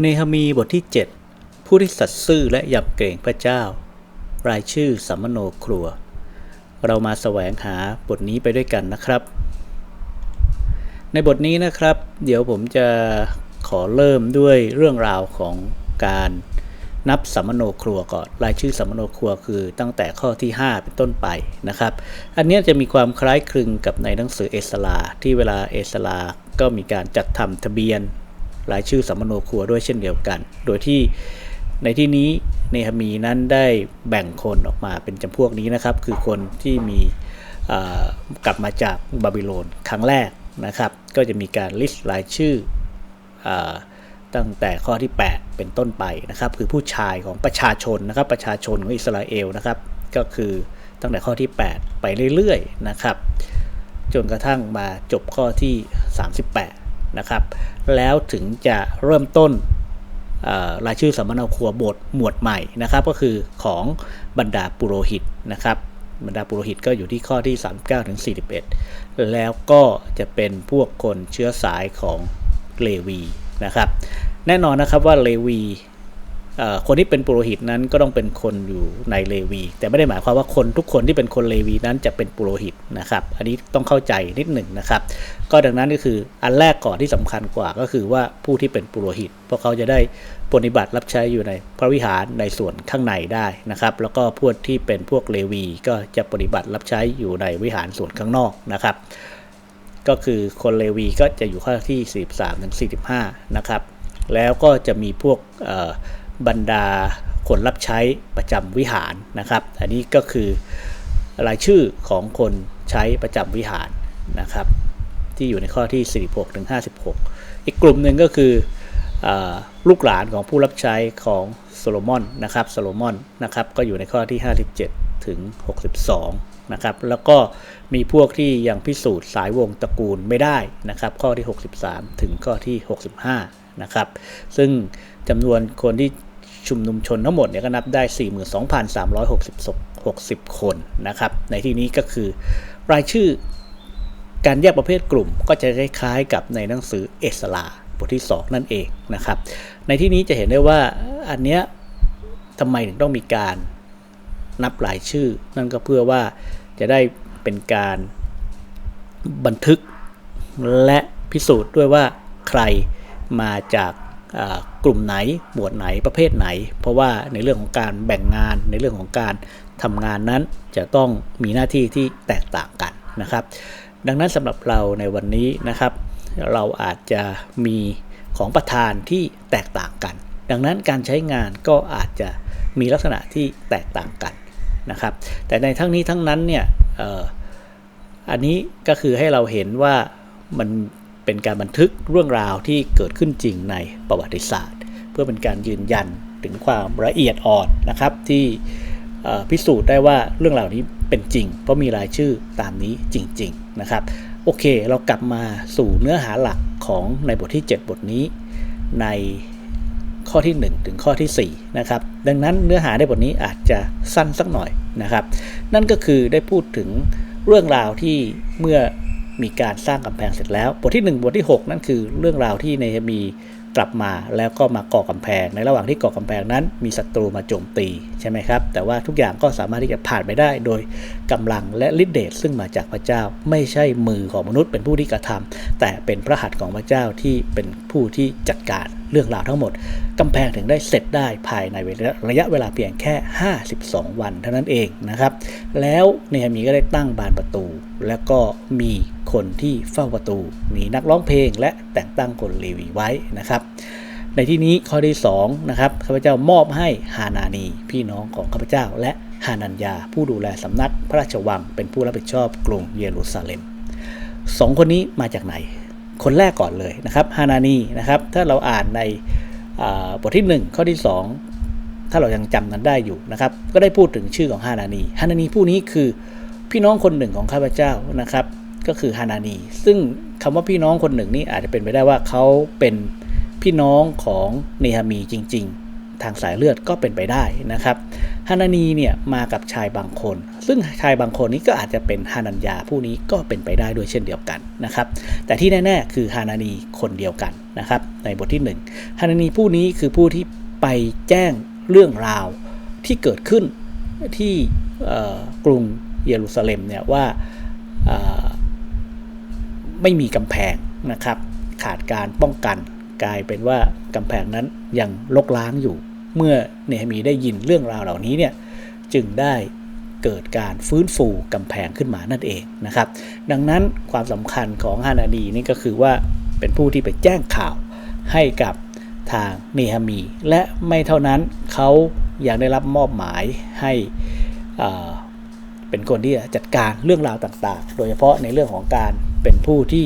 เนหมีบทที่ 7 ผู้ที่สัตย์ซื่อและยำเกรงพระเจ้า รายชื่อสัมมโนครัว เรามาแสวงหาบทนี้ไปด้วยกันนะครับ ในบทนี้นะครับ เดี๋ยวผมจะขอเริ่มด้วยเรื่องราวของการนับสัมมโนครัวก่อน รายชื่อสัมมโนครัวคือตั้งแต่ข้อที่ 5 เป็นต้นไปนะครับ อันนี้จะมีความคล้ายคลึงกับในหนังสือเอสลาที่เวลาเอสลาก็มีการจัดทำทะเบียน รายชื่อสัมมโนครัวด้วยเช่นเดียวกัน โดยที่ในที่นี้เนหะมีนั้นได้แบ่งคนออกมาเป็นจำพวกนี้นะครับ คือคนที่มีกลับมาจากบาบิโลนครั้งแรกนะครับ ก็จะมีการลิสต์รายชื่ออตั้งแต่ข้อที่ 8 เป็นต้นไปนะครับ คือผู้ชายของประชาชนนะครับ ประชาชนของอิสราเอลนะครับ ก็คือตั้งแต่ข้อที่ 8 ไปเรื่อยๆนะครับ จนกระทั่งมาจบข้อที่ 38 นะครับ แล้วถึงจะเริ่มต้นรายชื่อสมณครัวบทหมวดใหม่นะครับ ก็คือของบรรดาปุโรหิตนะครับบรรดาปุโรหิตก็อยู่ที่ข้อที่ 39ถึง41 แล้วก็จะเป็นพวกคนเชื้อสายของเลวีนะครับ แน่นอนนะครับว่าเลวี คนที่เป็นปุโรหิตนั้นก็ต้องเป็นคนอยู่ในเลวี แต่ไม่ได้หมายความว่าคนทุกคนที่เป็นคนเลวีนั้นจะเป็นปุโรหิตนะครับ อันนี้ต้องเข้าใจนิดหนึ่งนะครับ ก็ดังนั้นก็คืออันแรกก่อนที่สำคัญกว่าก็คือว่าผู้ที่เป็นปุโรหิตเพราะเขาจะได้ปฏิบัติรับใช้อยู่ในพระวิหารในส่วนข้างในได้นะครับ แล้วก็พวกที่เป็นพวกเลวีก็จะปฏิบัติรับใช้อยู่ในวิหารส่วนข้างนอกนะครับก็คือคนเลวีก็จะอยู่ข้อที่ 43ถึง45 นะครับ แล้วก็จะมีพวกเอ่อ บรรดาคนรับใช้ประจำวิหารนะครับ อันนี้ก็คือรายชื่อของคนใช้ประจำวิหารนะครับ ที่อยู่ในข้อที่ 46ถึง56 อีกกลุ่มหนึ่งก็คือเออลูกหลานของผู้รับใช้ของโซโลมอนนะครับโซโลมอนนะครับก็อยู่ในข้อที่ 57 ถึง 62 นะครับ แล้วก็มีพวกที่ยังพิสูจน์สายวงตระกูลไม่ได้นะครับ ข้อที่ 63 ถึงข้อที่ 65 นะครับ ซึ่ง จำนวนคนที่ชุมนุมชนทั้งหมดเนี่ยก็นับได้ 42,360 60 คนนะครับ ในที่นี้ก็คือรายชื่อการแยกประเภทกลุ่มก็จะคล้ายๆกับในหนังสือเอสลาบทที่ 2 นั่นเองนะครับ ในที่นี้จะเห็นได้ว่าอันเนี้ยทำไมถึงต้องมีการนับรายชื่อ นั่นก็เพื่อว่าจะได้เป็นการบันทึกและพิสูจน์ด้วยว่าใครมาจาก กลุ่มไหนหมวดไหนประเภทไหน เพราะว่าในเรื่องของการแบ่งงานในเรื่องของการทำงานนั้นจะต้องมีหน้าที่ที่แตกต่างกันนะครับ ดังนั้นสำหรับเราในวันนี้นะครับ เราอาจจะมีของประธานที่แตกต่างกัน ดังนั้นการใช้งานก็อาจจะมีลักษณะที่แตกต่างกันนะครับ แต่ในทั้งนี้ทั้งนั้นเนี่ยอออันนี้ก็คือให้เราเห็นว่ามัน เป็นการบันทึกเรื่องราวที่เกิดขึ้นจริงในประวัติศาสตร์ เพื่อเป็นการยืนยันถึงความละเอียดอ่อนนะครับ ที่พิสูจน์ได้ว่าเรื่องราวนี้เป็นจริง เพราะมีรายชื่อตามนี้จริง ๆนะครับ โอเคเรากลับมาสู่เนื้อหาหลักของในบทที่ 7 บทนี้ ในข้อที่ 1 ถึงข้อที่4นะครับดังนั้นเนื้อหาในบทนี้อาจจะสั้นสักหน่อยนะครับ นั่นก็คือได้พูดถึงเรื่องราวที่เมื่อ มีการสร้างกำแพงเสร็จแล้ว บทที่ 1 บทที่ 6 นั่นคือเรื่องราวที่เนเฮมีกลับมาแล้วก็มาก่อกำแพง ในระหว่างที่ก่อกำแพงนั้น มีศัตรูมาโจมตีใช่ไหมครับ แต่ว่าทุกอย่างก็สามารถที่จะผ่านไปได้โดยกำลังและฤทธิเดชซึ่งมาจากพระเจ้า ไม่ใช่มือของมนุษย์เป็นผู้ที่กระทำแต่เป็นพระหัตถ์ของพระเจ้าที่เป็นผู้ที่จัดการเรื่องราวทั้งหมดกำแพงถึงได้เสร็จได้ภายในระยะเวลาเพียงแค่ 52 วันเท่านั้นเองนะครับ แล้วเนฮามีก็ได้ตั้งบานประตู แล้วก็มี คนที่เฝ้าประตู มีนักร้องเพลงและแต่งตั้งคนเลวีไว้นะครับ ในที่นี้ข้อที่2นะครับข้าพเจ้ามอบให้ฮานานีพี่น้องของข้าพเจ้า และฮานัญญา ผู้ดูแลสำนักพระราชวัง เป็นผู้รับผิดชอบกรุงเยรูซาเล็มสองคนนี้มาจากไหน คนแรกก่อนเลยนะครับฮานานีนะครับถ้าเราอ่านในบทที่ 1 ข้อที่ 2 ถ้าเรายังจำกันได้อยู่นะครับ ก็ได้พูดถึงชื่อของฮานานีฮานานีผู้นี้คือพี่น้องคนหนึ่งของข้าพเจ้านะครับ ก็คือฮานานี ซึ่งคำว่าพี่น้องคนหนึ่งนี่อาจจะเป็นไปได้ว่าเขาเป็นพี่น้องของเนฮามีจริง ๆ ทางสายเลือดก็เป็นไปได้นะครับฮานานีเนี่ยมากับชายบางคน ซึ่งชายบางคนนี้ก็อาจจะเป็นฮานัญญาผู้นี้ก็เป็นไปได้ด้วยเช่นเดียวกันนะครับ แต่ที่แน่ๆคือฮานานีคนเดียวกันนะครับ ในบทที่1ฮานานีผู้นี้คือผู้ที่ไปแจ้งเรื่องราวที่เกิดขึ้นที่กรุงเยรูซาเล็มเนี่ยว่า ไม่มีกำแพงนะครับ ขาดการป้องกัน กลายเป็นว่ากำแพงนั้นยังลกล้างอยู่ เมื่อเนหมีได้ยินเรื่องราวเหล่านี้เนี่ยจึงได้เกิดการฟื้นฟูกำแพงขึ้นมานั่นเองนะครับ ดังนั้นความสำคัญของฮานาดีนี่ก็คือว่าเป็นผู้ที่ไปแจ้งข่าวให้กับทางเนหมี และไม่เท่านั้นเขายังได้รับมอบหมายให้ เป็นคนที่จัดการเรื่องราวต่างๆ โดยเฉพาะในเรื่องของการเป็นผู้ที่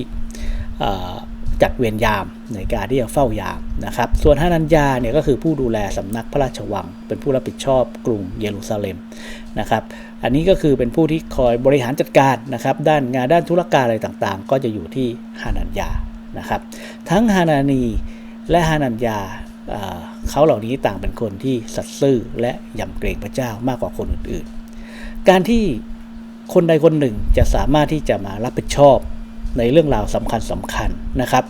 จัดเวรยามในการที่จะเฝ้ายามนะครับ ส่วนฮานัญญาเนี่ยก็คือผู้ดูแลสำนักพระราชวัง เป็นผู้รับผิดชอบกรุงเยรูซาเล็มนะครับ อันนี้ก็คือเป็นผู้ที่คอยบริหารจัดการนะครับ ด้านงานด้านธุรการอะไรต่างๆ ก็จะอยู่ที่ฮานัญญานะครับ ทั้งฮานานีและฮานัญญาเขาเหล่านี้ต่างเป็นคนที่สัตย์ซื่อและยำเกรงพระเจ้ามากกว่าคนอื่นๆ การที่คนใดคนหนึ่งจะสามารถที่จะมารับผิดชอบในเรื่องราวสำคัญสำคัญนะครับ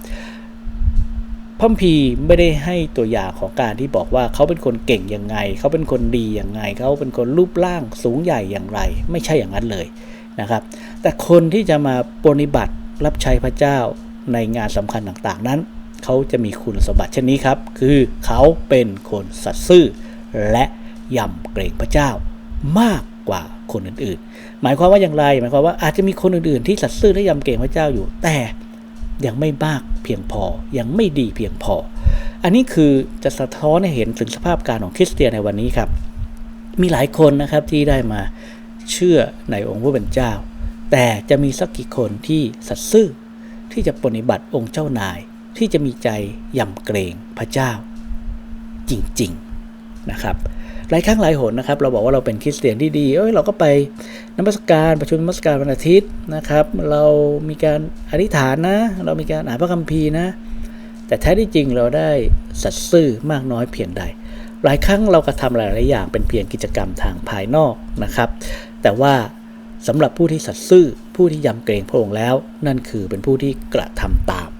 พัมพีไม่ได้ให้ตัวอย่างของการที่บอกว่าเขาเป็นคนเก่งยังไง เขาเป็นคนดียังไง เขาเป็นคนรูปร่างสูงใหญ่อย่างไร ไม่ใช่อย่างนั้นเลยนะครับ แต่คนที่จะมาปฏิบัติรับใช้พระเจ้าในงานสำคัญต่างๆนั้น เขาจะมีคุณสมบัติเช่นนี้ครับ คือเขาเป็นคนสัตย์ซื่อ และยำเกรงพระเจ้ามากกว่า คนอื่นๆ หมายความว่าอย่างไร หมายความว่าอาจจะมีคนอื่นๆ ที่สัตย์ซื่อและยำเกรงพระเจ้าอยู่ แต่ยังไม่มากเพียงพอ ยังไม่ดีเพียงพอ อันนี้คือจะสะท้อนให้เห็นถึงสภาพการของคริสเตียนในวันนี้ครับ มีหลายคนนะครับที่ได้มาเชื่อในองค์พระเป็นเจ้า แต่จะมีสักกี่คนที่สัตย์ซื่อที่จะปฏิบัติองค์เจ้านายที่จะมีใจยำเกรงพระเจ้าจริงๆนะครับ หลายครั้งหลายหนนะครับ เราบอกว่าเราเป็นคริสเตียนที่ดี เอ้ยเราก็ไปนมัสการประชุมนมัสการวันอาทิตย์นะครับ เรามีการอธิษฐานนะ เรามีการอ่านพระคัมภีร์นะ แต่แท้ที่จริงเราได้สัตย์ซื่อมากน้อยเพียงใด หลายครั้งเรากระทำหลายๆอย่างเป็นเพียงกิจกรรมทางภายนอกนะครับ แต่ว่าสำหรับผู้ที่สัตย์ซื่อผู้ที่ยำเกรงพระองค์แล้ว นั่นคือเป็นผู้ที่กระทำตาม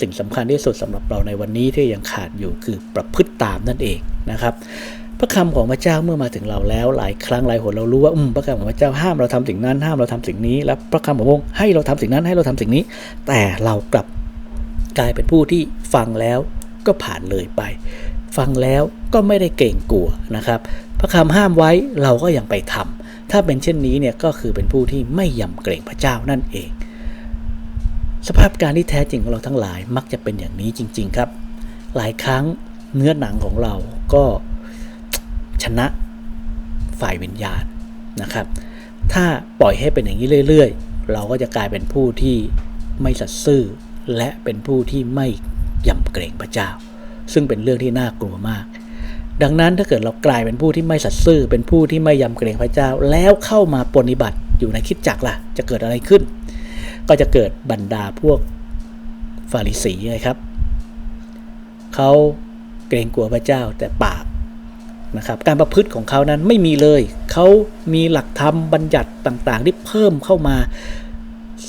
สิ่งสำคัญที่สุดสำหรับเราในวันนี้ที่ยังขาดอยู่คือประพฤติตามนั่นเองนะครับ ระคำของพระเจ้าเมื่อมาถึงเราแล้ว หลายครั้งหลายหนเรารู้ว่าอืมพระคำของพระเจ้าห้ามเราทำสิ่งนั้นห้ามเราทำสิ่งนี้ และพระคำของพระองค์ให้เราทำสิ่งนั้นให้เราทำสิ่งนี้ แต่เรากลับกลายเป็นผู้ที่ฟังแล้วก็ผ่านเลยไป ฟังแล้วก็ไม่ได้เก่งกลัวนะครับ พระคำห้ามไว้เราก็ยังไปทำถ้าเป็นเช่นนี้เนี่ยก็คือเป็นผู้ที่ไม่ยำเกรงพระเจ้านั่นเอง สภาพการที่แท้จริงของเราทั้งหลายมักจะเป็นอย่างนี้จริง ๆ ครับ หลายครั้งเนื้อหนังของเราก็ ชนะฝ่ายวิญญาณนะครับ ถ้าปล่อยให้เป็นอย่างนี้เรื่อย ๆ เราก็จะกลายเป็นผู้ที่ไม่สัตย์ซื่อ และเป็นผู้ที่ไม่ยำเกรงพระเจ้า ซึ่งเป็นเรื่องที่น่ากลัวมาก ดังนั้นถ้าเกิดเรากลายเป็นผู้ที่ไม่สัตย์ซื่อ เป็นผู้ที่ไม่ยำเกรงพระเจ้า แล้วเข้ามาปฏิบัติอยู่ในคิดจักล่ะ จะเกิดอะไรขึ้น ก็จะเกิดบรรดาพวกฟาริสีนะครับเขาเกรงกลัวพระเจ้าแต่ปาก นะครับการประพฤติของเขานั้นไม่มีเลย เขามีหลักธรรมบัญญัติต่างๆ ที่เพิ่มเข้ามา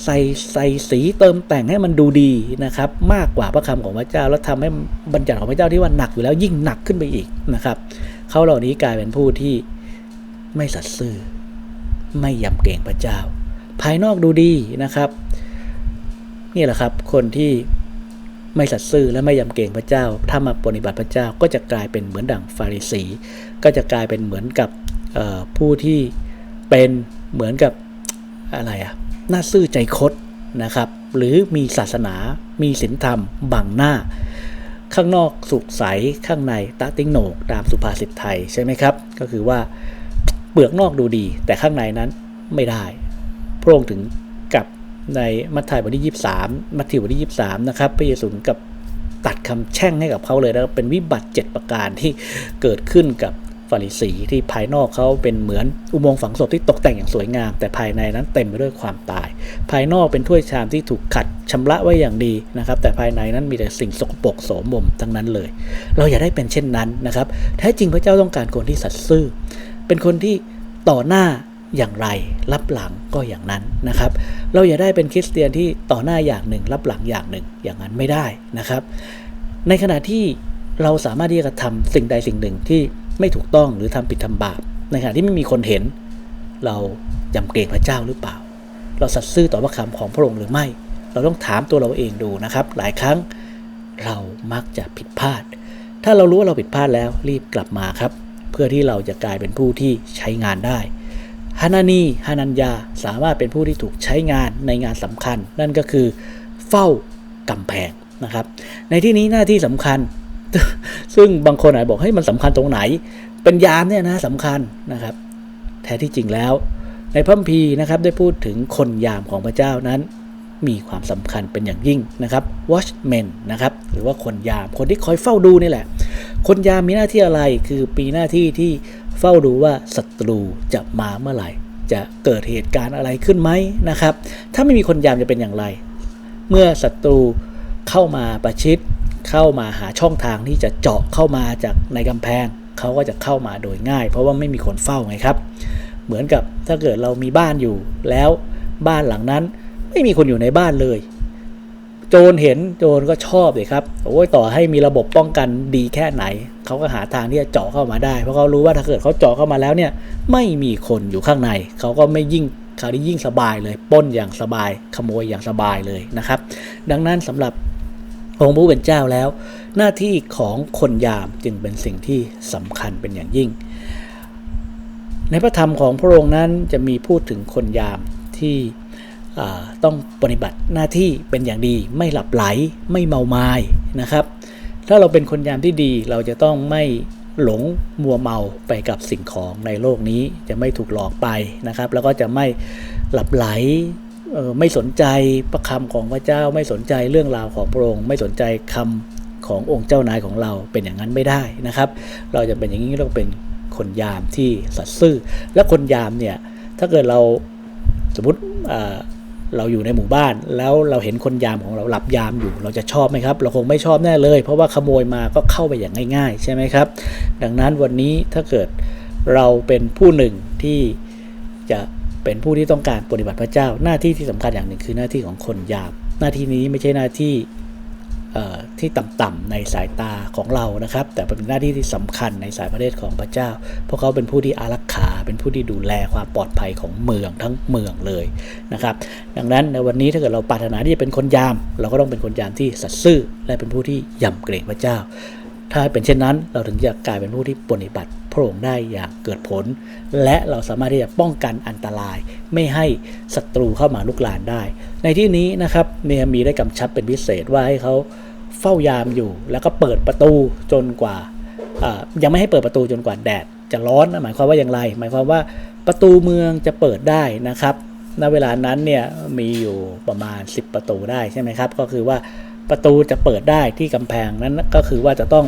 ใส่ใส่สีเติมแต่งให้มันดูดีนะครับ มากกว่าพระคำของพระเจ้า แล้วทำให้บัญญัติของพระเจ้าที่ว่าหนักอยู่แล้วยิ่งหนักขึ้นไปอีกนะครับเขาเหล่านี้กลายเป็นผู้ที่ไม่สัตย์ซื่อ ไม่ยำเกรงพระเจ้า ภายนอกดูดีนะครับ นี่แหละครับคนที่ ไม่สัตย์ซื่อและไม่ยำเกรงพระเจ้า ถ้ามาปฏิบัติพระเจ้าก็จะกลายเป็นเหมือนดั่งฟาริสี ก็จะกลายเป็นเหมือนกับผู้ที่เป็นเหมือนกับอะไรอะหน้าซื่อใจคดนะครับ หรือมีศาสนามีศีลธรรมบังหน้า ข้างนอกสุขใสข้างในตาติ้งโหนกตามสุภาษิตไทยใช่ไหมครับ ก็คือว่าเปลือกนอกดูดี แต่ข้างในนั้นไม่ได้พระองค์ถึง ในมัทธิวบทที่ 23 มัทธิวบทที่ 23 นะครับ พระเยซูกับตัดคำแช่งให้กับเขาเลยนะเป็นวิบัติ 7 ประการที่เกิดขึ้นกับฟาริสีที่ภายนอกเขาเป็นเหมือนอุโมงค์ฝังศพที่ตกแต่งอย่างสวยงาม แต่ภายในนั้นเต็มไปด้วยความตาย ภายนอกเป็นถ้วยชามที่ถูกขัดชำระไว้อย่างดีนะครับ แต่ภายในนั้นมีแต่สิ่งสกปรกโสมมทั้งนั้นเลย เราอย่าได้เป็นเช่นนั้นนะครับแท้จริงพระเจ้าต้องการคนที่สัตย์ซื่อ เป็นคนที่ต่อหน้า อย่างไร รับหลังก็อย่างนั้นนะครับ เราอย่าได้เป็นคริสเตียนที่ต่อหน้าอย่างหนึ่ง รับหลังอย่างหนึ่ง อย่างนั้นไม่ได้นะครับ ในขณะที่เราสามารถที่จะทำสิ่งใดสิ่งหนึ่งที่ไม่ถูกต้องหรือทำผิดทำบาปในขณะที่ไม่มีคนเห็น เรายำเกรงพระเจ้าหรือเปล่า เราสัตย์ซื่อต่อพระคำของพระองค์หรือไม่ เราต้องถามตัวเราเองดูนะครับ หลายครั้งเรามักจะผิดพลาด ถ้าเรารู้ว่าเราผิดพลาดแล้วรีบกลับมาครับ เพื่อที่เราจะกลายเป็นผู้ที่ใช้งานได้ ฮานานีฮานัญญาสามารถเป็นผู้ที่ถูกใช้งานในงานสำคัญ นั่นก็คือเฝ้ากำแพงนะครับ ในที่นี้หน้าที่สำคัญ ซึ่งบางคนอาจบอกให้ยมันสำคัญตรงไหน เป็นยามเนี่ยนะสำคัญนะครับ แท้ที่จริงแล้ว ในพระคัมภีนะครับได้พูดถึงคนยามของพระเจ้านั้น มีความสำคัญเป็นอย่างยิ่งนะครับ watchman นะครับ หรือว่าคนยามคนที่คอยเฝ้าดูนี่แหละ คนยามมีหน้าที่อะไรคือปีหน้าที่ที่ เฝ้าดูว่าศัตรูจะมาเมื่อไหร่ จะเกิดเหตุการณ์อะไรขึ้นไหมนะครับ ถ้าไม่มีคนยามจะเป็นอย่างไร เมื่อศัตรูเข้ามาประชิด เข้ามาหาช่องทางที่จะเจาะเข้ามาจากในกำแพง เขาก็จะเข้ามาโดยง่าย เพราะว่าไม่มีคนเฝ้าไงครับ เหมือนกับถ้าเกิดเรามีบ้านอยู่แล้วบ้านหลังนั้นไม่มีคนอยู่ในบ้านเลย โจรเห็นโจรก็ชอบเลยครับโอ้ยต่อให้มีระบบป้องกันดีแค่ไหน เขาก็หาทางที่จะเจาะเข้ามาได้ เพราะเขารู้ว่าถ้าเกิดเขาเจาะเข้ามาแล้วเนี่ย ไม่มีคนอยู่ข้างใน เขาก็ไม่ยิ่งเขาได้ยิ่งสบายเลยป้นอย่างสบาย ขโมยอย่างสบายเลยนะครับ ดังนั้นสำหรับองค์ผู้เป็นเจ้าแล้ว หน้าที่ของคนยามจึงเป็นสิ่งที่สำคัญเป็นอย่างยิ่ง ในพระธรรมของพระองค์นั้นจะมีพูดถึงคนยามที่ ต้องปฏิบัติหน้าที่เป็นอย่างดีไม่หลับไหลไม่เมาไม้นะครับ ถ้าเราเป็นคนยามที่ดีเราจะต้องไม่หลงมัวเมาไปกับสิ่งของในโลกนี้จะไม่ถูกหลอกไปนะครับ แล้วก็จะไม่หลับไหลไม่สนใจประคำของพระเจ้าไม่สนใจเรื่องราวของพระองค์ไม่สนใจคำขององค์เจ้านายของเราเป็นอย่างนั้นไม่ได้นะครับ เราจะเป็นอย่างนี้เราเป็นคนยามที่สัตย์ซื่อ และคนยามเนี่ยถ้าเกิดเราสมมติอ่า เราอยู่ในหมู่บ้าน แล้วเราเห็นคนยามของเราหลับยามอยู่ เราจะชอบไหมครับ เราคงไม่ชอบแน่เลย เพราะว่าขโมยมาก็เข้าไปอย่างง่าย ๆ ใช่ไหมครับ ดังนั้นวันนี้ถ้าเกิดเราเป็นผู้หนึ่งที่จะเป็นผู้ที่ต้องการปฏิบัติพระเจ้า หน้าที่ที่สำคัญอย่างหนึ่งคือหน้าที่ของคนยาม หน้าที่นี้ไม่ใช่หน้าที่ ที่ต่ำๆในสายตาของเรานะครับ แต่เป็นหน้าที่ที่สำคัญในสายพระเนตรของพระเจ้า เพราะเขาเป็นผู้ที่อารักขา เป็นผู้ที่ดูแลความปลอดภัยของเมืองทั้งเมืองเลยนะครับ ดังนั้นในวันนี้ถ้าเกิดเราปรารถนาที่จะเป็นคนยาม เราก็ต้องเป็นคนยามที่สัตย์ซื่อและเป็นผู้ที่ยำเกรงพระเจ้า ถ้าเป็นเช่นนั้นเราถึงจะกลายเป็นผู้ที่ปฏิบัติพระองค์ได้อย่างเกิดผล และเราสามารถที่จะป้องกันอันตราย ไม่ให้ศัตรูเข้ามาลุกลานได้ ในที่นี้นะครับเนียมีได้กำชับเป็นพิเศษว่าให้เขาเฝ้ายามอยู่ แล้วก็เปิดประตูจนกว่ายังไม่ให้เปิดประตูจนกว่าแดดจะร้อนหมายความว่าอย่างไร หมายความว่าประตูเมืองจะเปิดได้นะครับณเวลานั้นเนี่ยมีอยู่ประมาณ 10 ประตูได้ใช่ไหมครับ ก็คือว่า ประตูจะเปิดได้ที่กำแพงนั้นก็คือว่าจะต้อง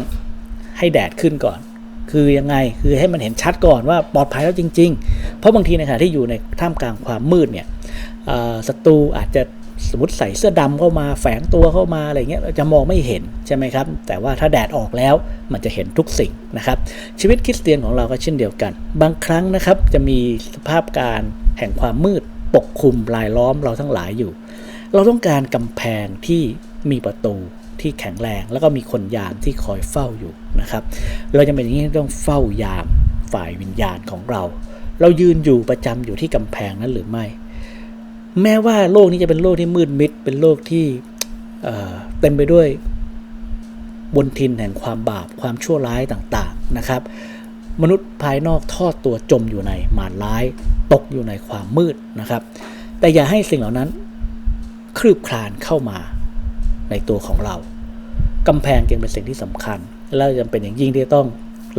ให้แดดขึ้นก่อน คือยังไงคือให้มันเห็นชัดก่อนว่าปลอดภัยแล้วจริง ๆ เพราะบางทีในขณะที่อยู่ในท่ามกลางความมืดเนี่ยศัตรูอาจจะสมมติใส่เสื้อดำเข้ามาแฝงตัวเข้ามาอะไรเงี้ยเราจะมองไม่เห็นใช่ไหมครับ แต่ว่าถ้าแดดออกแล้วมันจะเห็นทุกสิ่งนะครับ ชีวิตคริสเตียนของเราก็เช่นเดียวกัน บางครั้งนะครับจะมีสภาพการแห่งความมืดปกคลุมรายล้อมเราทั้งหลายอยู่ เราต้องการกำแพงที่ มีประตูที่แข็งแรงแล้วก็มีคนยามที่คอยเฝ้าอยู่นะครับ เราจะเป็นอย่างนี้ต้องเฝ้ายามฝ่ายวิญญาณของเรา เรายืนอยู่ประจำอยู่ที่กำแพงนั้นหรือไม่ แม้ว่าโลกนี้จะเป็นโลกที่มืดมิด เป็นโลกที่เเต็มไปด้วยบนทินแห่งความบาปความชั่วร้ายต่างๆนะครับ มนุษย์ภายนอกทอดตัวจมอยู่ในมารร้ายตกอยู่ในความมืดนะครับ แต่อย่าให้สิ่งเหล่านั้นคลืบคลานเข้ามา ในตัวของเรากำแพงจึงเป็นสิ่งที่สำคัญ และจำเป็นอย่างยิ่งที่ต้อง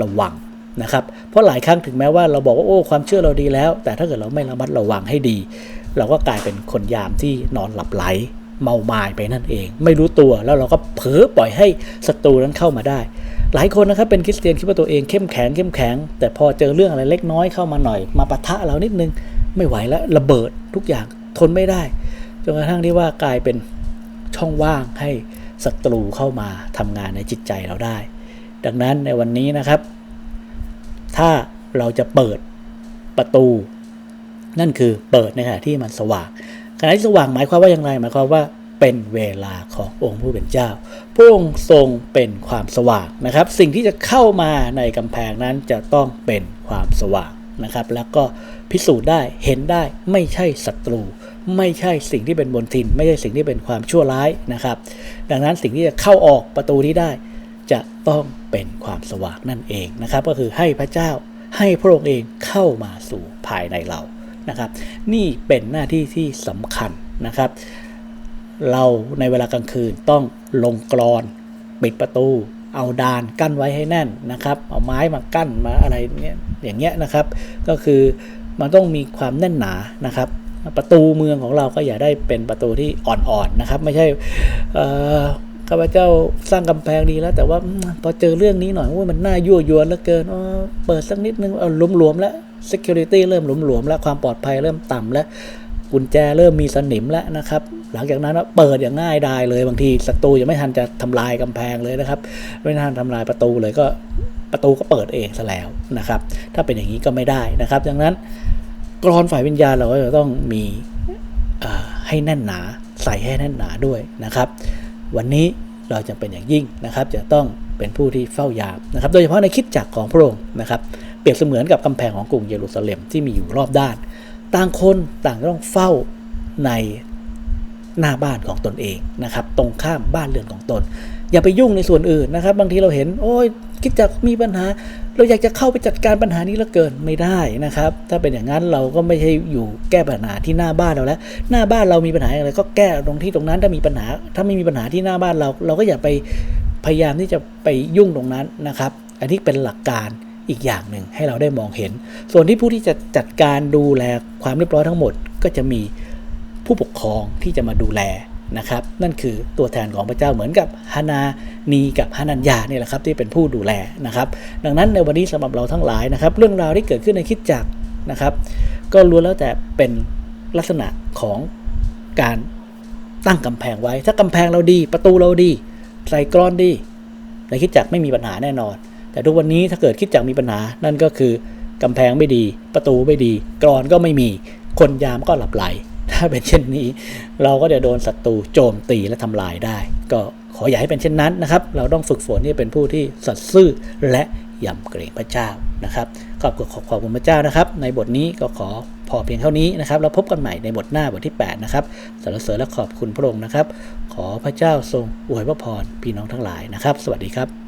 ระวังนะครับ เพราะหลายครั้งถึงแม้ว่าเราบอกว่าโอ้ความเชื่อเราดีแล้ว แต่ถ้าเกิดเราไม่ระมัดระวังให้ดี เราก็กลายเป็นคนยามที่นอนหลับไหลเมาไมายไปนั่นเอง ไม่รู้ตัวแล้วเราก็เผลอปล่อยให้ศัตรูนั้นเข้ามาได้ หลายคนนะครับเป็นคริสเตียนคิดว่าตัวเองเข้มแข็งเข้มแข็ง แต่พอเจอเรื่องอะไรเล็กน้อยเข้ามาหน่อย มาปะทะเรานิดนึงไม่ไหวแล้วระเบิดทุกอย่างทนไม่ได้จนกระทั่งที่ว่ากลายเป็น ช่องว่างให้ศัตรูเข้ามาทำงานในจิตใจเราได้ ดังนั้นในวันนี้นะครับ ถ้าเราจะเปิดประตู นั่นคือเปิดในขณะที่มันสว่างขณะที่สว่างหมายความว่าอย่างไรหมายความว่าเป็นเวลาขององค์ผู้เป็นเจ้า พระองค์ทรงเป็นความสว่างนะครับ สิ่งที่จะเข้ามาในกำแพงนั้นจะต้องเป็นความสว่างนะครับ แล้วก็พิสูจน์ได้เห็นได้ไม่ใช่ศัตรู ไม่ใช่สิ่งที่เป็นบนทิน ไม่ใช่สิ่งที่เป็นความชั่วร้ายนะครับ ดังนั้นสิ่งที่จะเข้าออกประตูนี้ได้ จะต้องเป็นความสว่างนั่นเองนะครับ ก็คือให้พระเจ้าให้พระองค์เองเข้ามาสู่ภายในเรานะครับ นี่เป็นหน้าที่ที่สำคัญนะครับ เราในเวลากลางคืนต้องลงกรอนปิดประตู เอาดานกั้นไว้ให้แน่นนะครับ เอาไม้มากั้นมาอะไรเนี้ยอย่างเงี้ยนะครับ ก็คือมันต้องมีความแน่นหนานะครับ ประตูเมืองของเราก็อย่าได้เป็นประตูที่อ่อนๆนะครับ ไม่ใช่ข้าพเจ้าสร้างกำแพงดีแล้ว แต่ว่าพอเจอเรื่องนี้หน่อยโอ้ยมันน่ายั่วยวนเหลือเกินเปิดสักนิดนึงเอาหลวมๆแล้ว security เริ่มหลวมๆแล้วความปลอดภัยเริ่มต่ำแล้วกุญแจเริ่มมีสนิมแล้วนะครับ หลังจากนั้นเปิดอย่างง่ายดายเลยบางทีศัตรูยังไม่ทันจะทำลายกำแพงเลยนะครับ ไม่ทันทำลายประตูเลยก็ประตูก็เปิดเองซะแล้วนะครับ ถ้าเป็นอย่างนี้ก็ไม่ได้นะครับ ดังนั้น กรอนฝ่ายวิญญาณเราก็จะต้องมีให้แน่นหนาใส่ให้แน่นหนาด้วยนะครับ วันนี้เราจะเป็นอย่างยิ่งนะครับ จะต้องเป็นผู้ที่เฝ้ายามนะครับ โดยเฉพาะในคิดจักของพระองค์นะครับ เปรียบเสมือนกับกำแพงของกรุงเยรูซาเล็มที่มีอยู่รอบด้าน ต่างคนต่างต้องเฝ้าในหน้าบ้านของตนเองนะครับ ตรงข้ามบ้านเรือนของตน อย่าไปยุ่งในส่วนอื่นนะครับ บางทีเราเห็น โอ้ยคิดจะมีปัญหา เราอยากจะเข้าไปจัดการปัญหานี้ลือเกินไม่ได้นะครับ ถ้าเป็นอย่างนั้นเราก็ไม่ใช่อยู่แก้ปัญหาที่หน้าบ้านเราแล้ว หน้าบ้านเรามีปัญหาอะไรก็แก้ตรงที่ตรงนั้นถ้ามีปัญหา ถ้าไม่มีปัญหาที่หน้าบ้านเรา เราก็อย่าไปพยายามที่จะไปยุ่งตรงนั้นนะครับ อันนี้เป็นหลักการอีกอย่างหนึ่งให้เราได้มองเห็น ส่วนที่ผู้ที่จะจัดการดูแลความเรียบร้อยทั้งหมด ก็จะมีผู้ปกครองที่จะมาดูแล นะครับ นั่นคือตัวแทนของพระเจ้าเหมือนกับฮานานีกับฮานัญญาเนี่ยแหละครับที่เป็นผู้ดูแลนะครับ ดังนั้นในวันนี้สำหรับเราทั้งหลายนะครับ เรื่องราวที่เกิดขึ้นในคิดจักรนะครับ ก็ล้วนแล้วแต่เป็นลักษณะของการตั้งกำแพงไว้ ถ้ากำแพงเราดีประตูเราดีใส่กรอนดีในคิดจักรไม่มีปัญหาแน่นอน แต่ทุกวันนี้ถ้าเกิดคิดจักรมีปัญหา นั่นก็คือกำแพงไม่ดี ประตูไม่ดี กรอนก็ไม่มี คนยามก็หลับไหล ถ้าเป็นเช่นนี้ เราก็จะโดนศัตรูโจมตีและทำลายได้ ก็ขออย่าให้เป็นเช่นนั้นนะครับ เราต้องฝึกฝนที่เป็นผู้ที่สัตย์ซื่อและยำเกรงพระเจ้านะครับขอบคุณขอบคุณพระเจ้านะครับ ในบทนี้ก็ขอพอเพียงเท่านี้นะครับแล้วพบกันใหม่ในบทหน้าบทที่ 8 นะครับสรรเสริญและขอบคุณพระองค์นะครับ ขอพระเจ้าทรงอวยพระพรพี่น้องทั้งหลายนะครับ สวัสดีครับ